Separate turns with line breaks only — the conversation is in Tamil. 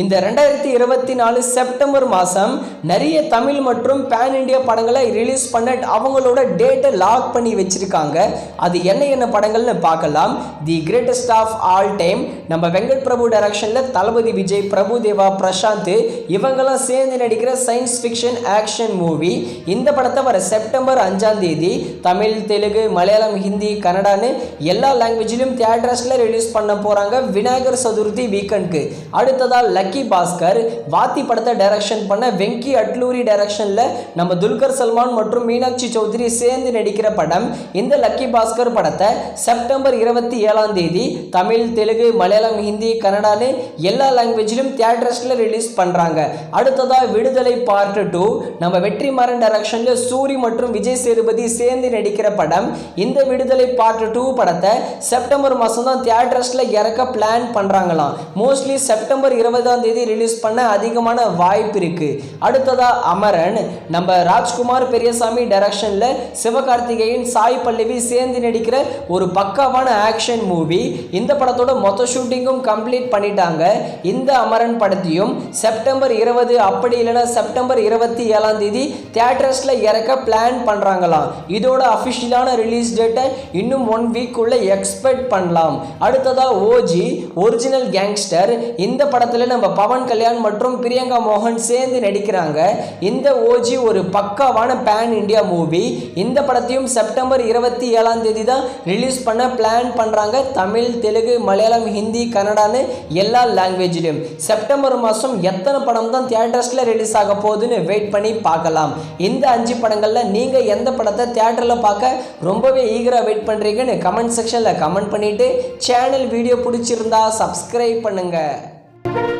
இந்த ரெண்டாயிரத்தி இருபத்தி நாலு செப்டம்பர் மாதம் நிறைய தமிழ் மற்றும் பேன் இண்டியா படங்களை ரிலீஸ் பண்ண அவங்களோட டேட்டை லாக் பண்ணி வச்சுருக்காங்க. அது என்ன என்ன படங்கள்னு பார்க்கலாம். The greatest of all time நம்ம வெங்கட் பிரபு டைரக்ஷனில் தளபதி விஜய் பிரபு தேவா பிரசாந்த் இவங்கெல்லாம் சேர்ந்து நடிக்கிற சயின்ஸ் ஃபிக்ஷன் ஆக்ஷன் மூவி இந்த படத்தை வர செப்டம்பர் அஞ்சாம் தேதி தமிழ் தெலுங்கு மலையாளம் ஹிந்தி கன்னடான்னு எல்லா லாங்குவேஜிலும் தியேட்டர்ஸில் ரிலீஸ் பண்ண போகிறாங்க விநாயகர் சதுர்த்தி வீக்கெண்ட்க்கு அடுத்ததாக லக்கி பாஸ்கர் வாத்தி படத்தை டைரக்ஷன் பண்ண வெங்கி அட்லூரி டைரக்ஷனில் நம்ம துல்கர் சல்மான் மற்றும் மீனாட்சி சௌத்ரி சேர்ந்து நடிக்கிற படம் இந்த லக்கி பாஸ்கர் படத்தை செப்டம்பர் இருபத்தி ஏழாம் தேதி தமிழ் தெலுங்கு மலையாளம் ஹிந்தி கன்னடான்னு எல்லா லாங்குவேஜிலும் தியேட்டர்ஸில் ரிலீஸ் பண்ணுறாங்க அடுத்ததாக விடுதலை பார்ட் டூ நம்ம வெற்றிமாறன் டைரக்ஷனில் சூரி மற்றும் விஜய் சேதுபதி சேர்ந்து நடிக்கிற படம் இந்த விடுதலை பார்ட் டூ படத்தை செப்டம்பர் மாதம் தான் தியேட்டர்ஸில் இறக்க பிளான் பண்ணுறாங்களாம் மோஸ்ட்லி செப்டம்பர் இருபது இருபதாம் தேதி ரிலீஸ் பண்ண அதிகமான வாய்ப்பு இருக்கு. அடுத்ததா அமரன். நம்ம ராஜ்குமார் பெரியசாமி டைரக்ஷனில் சிவகார்த்திகேயன் சாய் பல்லவி சேர்ந்து நடிக்கிற ஒரு பக்காவான ஆக்ஷன் மூவி இந்த படத்தோட மொத்த ஷூட்டிங்கும் கம்ப்ளீட் பண்ணிட்டாங்க. இந்த அமரன் படத்தையும் செப்டம்பர் இருபது அப்படி இல்லைன்னா செப்டம்பர் இருபத்தி ஏழாம் தேதி தியேட்டர்ஸில் இறக்க பிளான் பண்ணுறாங்களாம் இதோட அஃபிஷியலான ரிலீஸ் டேட்டை இன்னும் ஒன் வீக் உள்ள எக்ஸ்பெக்ட் பண்ணலாம். அடுத்ததா ஓஜி ஒரிஜினல் கேங்ஸ்டர் இந்த படத்தில் நம்ம பவன் கல்யாண் மற்றும் பிரியங்கா மோகன் சேர்ந்து நடிக்கிறாங்க. இந்த ஓஜி ஒரு பக்காவான பேன் இந்தியா மூவி இந்த படத்தையும் செப்டம்பர் இருபத்தி ஏழாம் தேதி தான் ரிலீஸ் பண்ண பிளான் பண்ணுறாங்க தமிழ் தெலுங்கு மலையாளம் ஹிந்தி கன்னடான்னு எல்லா லாங்குவேஜ்லையும் செப்டம்பர் மாதம் எத்தனை படம் தான் தியேட்டர்ஸில் ரிலீஸ் ஆக போகுதுன்னு வெயிட் பண்ணி பார்க்கலாம். இந்த அஞ்சு படங்களில் நீங்கள் எந்த படத்தை தியேட்டரில் பார்க்க ரொம்பவே ஈகராக வெயிட் பண்ணுறீங்கன்னு கமெண்ட் செக்ஷனில் கமெண்ட் பண்ணிவிட்டு சேனல் வீடியோ பிடிச்சிருந்தா சப்ஸ்கிரைப் பண்ணுங்கள்